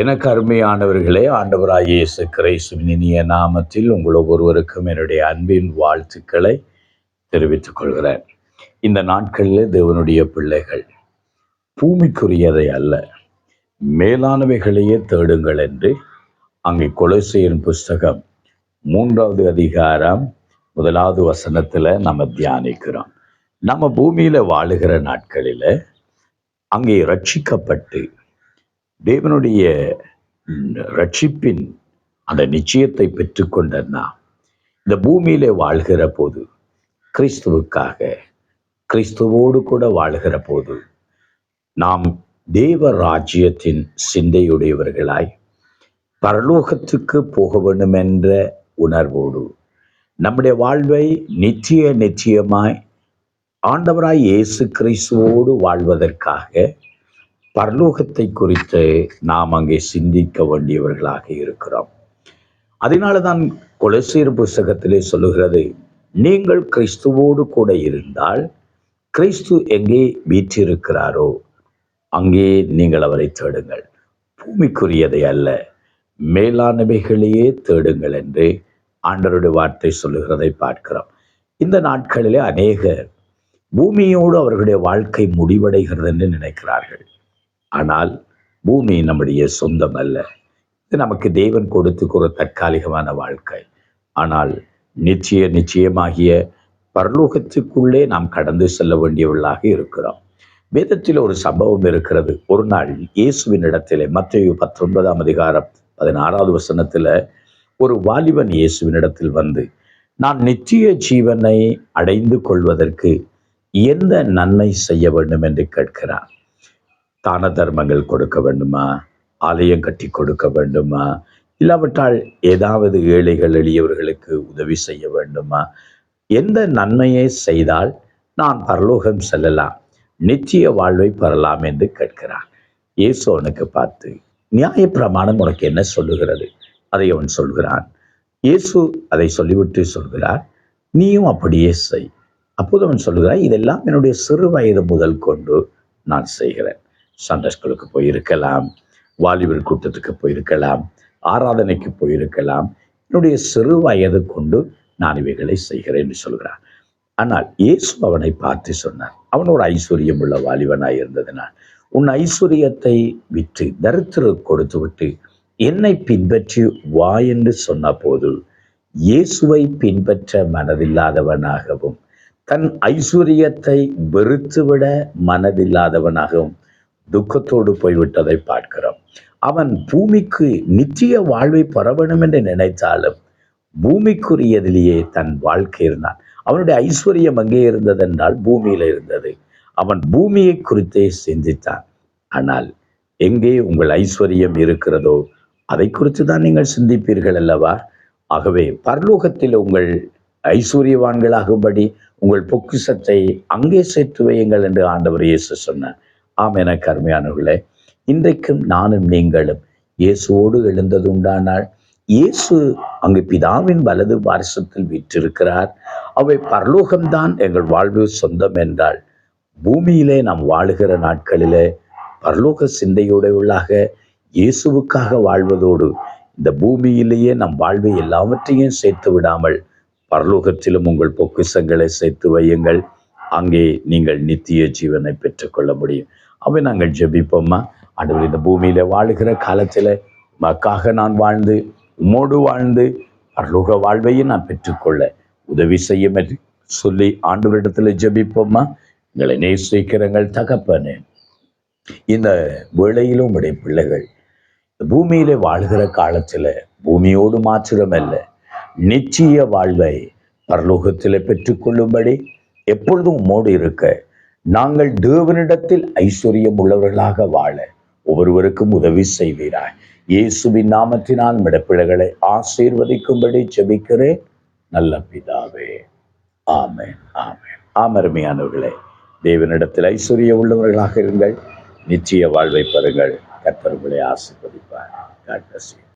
எனக்கு அருமையானவர்களே ஆண்டவராய் இயேசு கிரைசுவின் இனிய நாமத்தில் உங்கள் ஒவ்வொருவருக்கும் என்னுடைய அன்பின் வாழ்த்துக்களை தெரிவித்துக் கொள்கிறேன். இந்த நாட்களில் தேவனுடைய பிள்ளைகள் பூமிக்குரியதை அல்ல மேலானவைகளையே தேடுங்கள் என்று அங்கே கொலைசெயின் புஸ்தகம் மூன்றாவது அதிகாரம் முதலாவது வசனத்தில் நம்ம தியானிக்கிறோம். நம்ம பூமியில் வாழுகிற நாட்களில் அங்கே ரட்சிக்கப்பட்டு தேவனுடைய ரட்சிப்பின் அந்த நிச்சயத்தை பெற்றுக்கொண்டன்னா இந்த பூமியிலே வாழ்கிற போது கிறிஸ்துவுக்காக கிறிஸ்துவோடு கூட வாழ்கிற போது நாம் தேவ ராஜ்யத்தின் சிந்தையுடையவர்களாய் பரலோகத்துக்கு போக வேண்டும் என்ற உணர்வோடு நம்முடைய வாழ்வை நிச்சய நிச்சயமாய் ஆண்டவராய் இயேசு கிறிஸ்துவோடு வாழ்வதற்காக பரலோகத்தை குறித்து நாம் அங்கே சிந்திக்க வேண்டியவர்களாக இருக்கிறோம். அதனால தான் கொலசீர் புஸ்தகத்திலே சொல்லுகிறது நீங்கள் கிறிஸ்துவோடு கூட இருந்தால் கிறிஸ்து எங்கே வீற்றிருக்கிறாரோ அங்கே நீங்கள் அவரை தேடுங்கள். பூமிக்குரியதை அல்ல மேலானவைகளையே தேடுங்கள் என்று ஆண்டருடைய வார்த்தை சொல்லுகிறதை பார்க்கிறோம். இந்த நாட்களிலே அநேகர் பூமியோடு அவர்களுடைய வாழ்க்கை முடிவடைகிறது என்று நினைக்கிறார்கள். ஆனால் பூமி நம்முடைய சொந்தம் அல்ல இது நமக்கு தேவன் கொடுத்துக்கிற தற்காலிகமான வாழ்க்கை. ஆனால் நிச்சய நிச்சயமாகிய பரலோகத்துக்குள்ளே நாம் கடந்து செல்ல வேண்டியவர்களாக இருக்கிறோம். வேதத்தில் ஒரு சம்பவம் இருக்கிறது. ஒரு நாள் இயேசுவின் இடத்திலே மத்திய பத்தொன்பதாம் அதிகாரம் பதினாறாவது வசனத்தில் ஒரு வாலிபன் இயேசுவின் இடத்தில் வந்து நான் நிச்சய ஜீவனை அடைந்து கொள்வதற்கு எந்த நன்மை செய்ய வேண்டும்? என்று கேட்கிறான். தான தர்மங்கள் கொடுக்க வேண்டுமா? ஆலயம் கட்டி கொடுக்க வேண்டுமா? இல்லாவிட்டால் ஏதாவது ஏழைகள் எளியவர்களுக்கு உதவி செய்ய வேண்டுமா? எந்த நன்மையை செய்தால் நான் பரலோகம் செல்லலாம் நிச்சய வாழ்வை பெறலாம் என்று கேட்கிறான் இயேசு அவனுக்கு பார்த்து நியாய பிரமாணம் உனக்கு என்ன சொல்லுகிறது? அதை அவன் சொல்கிறான். இயேசு அதை சொல்லிவிட்டு சொல்கிறார் நீயும் அப்படியே செய். அப்போது அவன் சொல்லுகிறான் இதெல்லாம் என்னுடைய சிறு வயது முதல் கொண்டு நான் செய்கிறேன். சண்டஸ்களுக்கு போயிருக்கலாம் வாலிபர் கூட்டத்துக்கு போயிருக்கலாம் ஆராதனைக்கு போயிருக்கலாம். என்னுடைய சிறு வயது கொண்டு நான் இவைகளை செய்கிறேன் என்று சொல்கிறார். ஆனால் இயேசு அவனை பார்த்து சொன்னார் அவன் ஒரு ஐஸ்வர்யம் உள்ள வாலிபனாய் இருந்ததினால் உன் ஐஸ்வர்யத்தை விற்று தரித்திர கொடுத்து விட்டு என்னை பின்பற்றி வா என்று சொன்ன போது இயேசுவை பின்பற்ற மனதில்லாதவனாகவும் தன் ஐஸ்வர்யத்தை வெறுத்துவிட மனதில்லாதவனாகவும் துக்கத்தோடு போய்விட்டதை பார்க்கிறோம். அவன் பூமிக்கு நிச்சய வாழ்வை பெற வேண்டும் என்று நினைத்தாலும் பூமிக்குரியதிலேயே தன் வாழ்க்கை இருந்தான். அவனுடைய ஐஸ்வர்யம் அங்கே இருந்ததென்றால் பூமியில் இருந்தது. அவன் பூமியை குறித்தே சிந்தித்தான். ஆனால் எங்கே உங்கள் ஐஸ்வர்யம் இருக்கிறதோ அதை குறித்து தான் நீங்கள் சிந்திப்பீர்கள் அல்லவா? ஆகவே பரலோகத்தில் உங்கள் ஐஸ்வர்யவான்களாகும்படி உங்கள் பொக்கிசத்தை அங்கே சேர்த்து வையுங்கள் என்று ஆண்டவர் இயேசு சொன்னார். ஆம் என கருமையானவர்களே. இன்றைக்கும் நானும் நீங்களும் இயேசுவோடு எழுந்தது உண்டானால் இயேசு அங்கு பிதாவின் வலது வாரிசத்தில் விற்றிருக்கிறார். அவை பரலோகம்தான் எங்கள் வாழ்வு சொந்தம் என்றால் பூமியிலே நாம் வாழுகிற நாட்களிலே பரலோக சிந்தையுடையவர்களாக இயேசுவுக்காக வாழ்வதோடு இந்த பூமியிலேயே நம் வாழ்வை எல்லாவற்றையும் சேர்த்து விடாமல் பரலோகத்திலும் உங்கள் பொக்கிசங்களை சேர்த்து வையுங்கள். அங்கே நீங்கள் நித்திய ஜீவனை பெற்றுக்கொள்ள முடியும். அவை நாங்கள் ஜெபிப்போம்மா. ஆண்டவர் இந்த பூமியில் வாழுகிற காலத்தில் மக்காக நான் வாழ்ந்து உம்மோடு வாழ்ந்து பரலோக வாழ்வையும் நான் பெற்றுக்கொள்ள உதவி செய்யும் என்று சொல்லி ஆண்டவரிடத்தில் ஜெபிப்போம்மா. எங்களை நேசிக்கிறங்கள் தகப்பனே இந்த வேளையிலும் உடைய பிள்ளைகள் பூமியில வாழ்கிற காலத்தில் பூமியோடு மாத்திரமல்ல நிச்சய வாழ்வை பரலோகத்தில் பெற்றுக்கொள்ளும்படி எப்பொழுதும் உம்மோடு இருக்க நாங்கள் தேவனிடத்தில் ஐஸ்வர்யம் உள்ளவர்களாக வாழ ஒவ்வொருவருக்கும் உதவி செய்வீராய். இயேசுவின் நாமத்தினால் மிடப்பிள்ளைகளை ஆசீர்வதிக்கும்படி செபிக்கிறேன் நல்ல பிதாவே. ஆமேன் ஆமேன். ஆமருமையானவர்களே தேவனிடத்தில் ஐஸ்வர்யம் உள்ளவர்களாக இருங்கள். நிச்சய வாழ்வை பெறுங்கள். கத்தர்களை ஆசீர்வதிப்பார். காட்